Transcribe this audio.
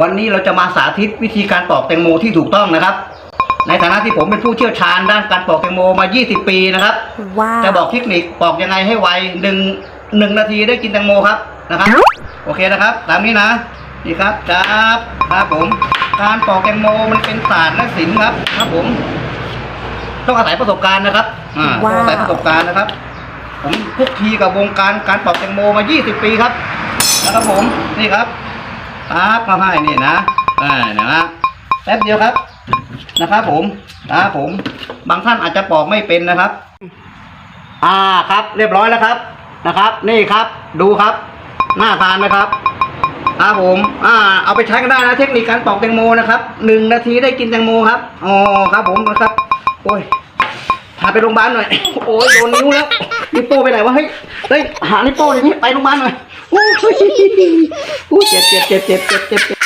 วันนี้เราจะมาสาธิตวิธีการปอกแตงโมที่ถูกต้องนะครับ ในฐานะที่ผมเป็นผู้เชี่ยวชาญด้านการปอกแตงโมมา 20 ปีนะครับว้าวจะบอกเทคนิคปอกยังไงให้ไวหนึ่งหนึ่งนาทีได้กินแตงโมครับนะครับโอเคนะครับ ตามนี้นะนี่ครับครับครับผม การปอกแตงโมมันเป็นศาสตร์และศิลป์ครับครับผมต้องอาศัยประสบการณ์นะครับอ่าต้องอาศัยประสบการณ์นะครับ ผมคุกคีกับวงการการปอกแตงโมมา 20 ปีครับนะครับผมนี่ครับ ปั๊บมาให้นี่นะอ่าเนี่ยนะแป๊บเดียวครับนะครับ ผมนะครับผม บางท่านอาจจะปอกไม่เป็นนะครับ อ่าครับ เรียบร้อยแล้วครับนะครับ นี่ครับ ดูครับน่าทานนะครับครับผมอ่าเอาไปใช้ก็ได้นะเทคนิคการปอกแตงโมนะครับหนึ่งนาทีได้กินแตงโมครับอ๋อครับผมนะครับโอ้ยพาไปโรงพยาบาลหน่อยโอ้ยโดนนิ้วแล้วนิ้วโป้ไปไหนวะเฮ้ยเฮ้ยหานิ้วโป้เลยนี่ไปโรงพยาบาลหน่อยโอ้ย อ้ยเจ็บเจ็บเจ็บเจ็บเจ็บเจ็บ